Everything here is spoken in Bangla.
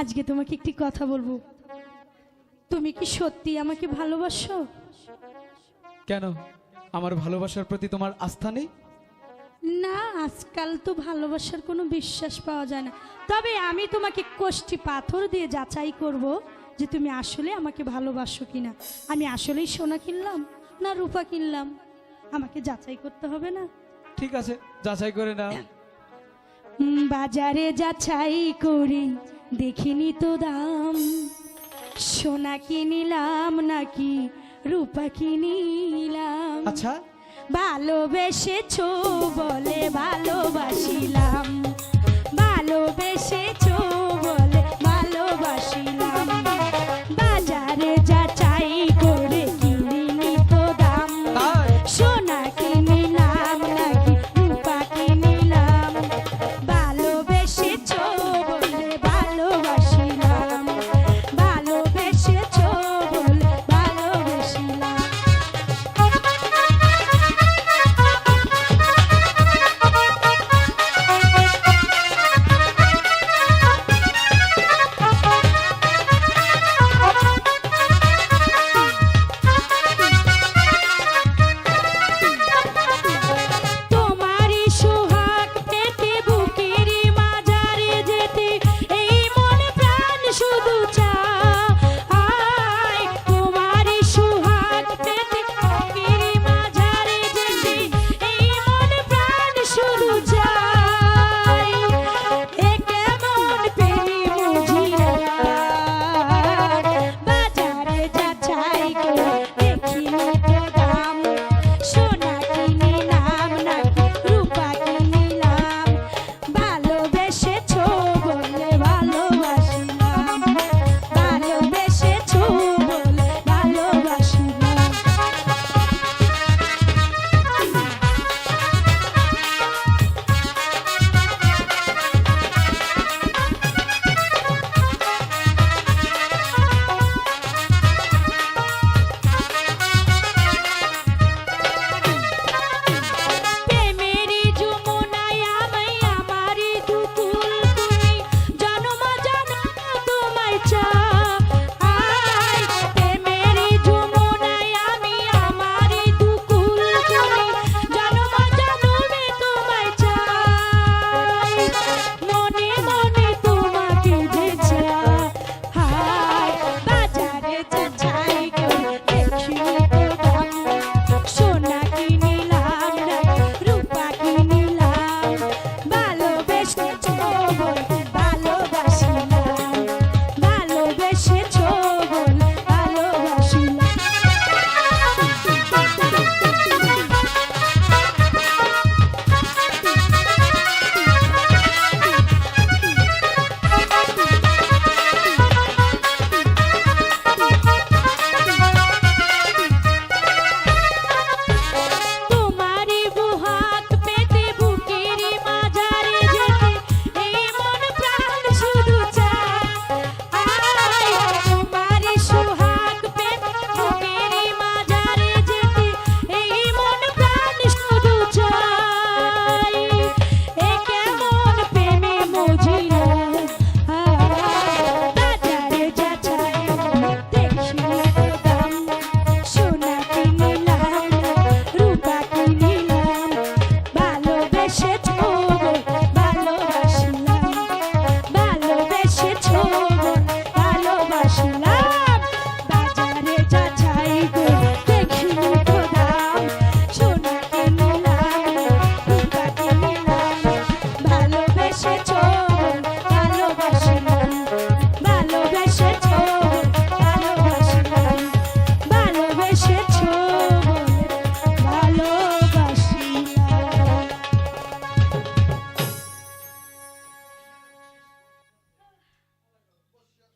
আজকে তোমাকে একটি কথা বলব। তুমি কি সত্যি আমাকে ভালোবাসো? কেন? আমার ভালোবাসার প্রতি তোমার আস্থা নেই? না আজকাল তো ভালোবাসার কোনো বিশ্বাস পাওয়া যায় না। তবে আমি তোমাকে কোষ্টি পাথর দিয়ে যাচাই করব যে তুমি আসলে আমাকে ভালোবাসো কিনা। আমি আসলেই সোনা কিনলাম না রূপা কিনলাম? আমাকে যাচাই করতে হবে না? ঠিক আছে যাচাই করে নাও। বাজারে যাচাই করি। দেখিনি তো দাম। সোনা কিনিলাম নাকি রূপা কিনিলাম। আচ্ছা। ভালোবেসেছো বলে ভালোবাসিলাম। শেষ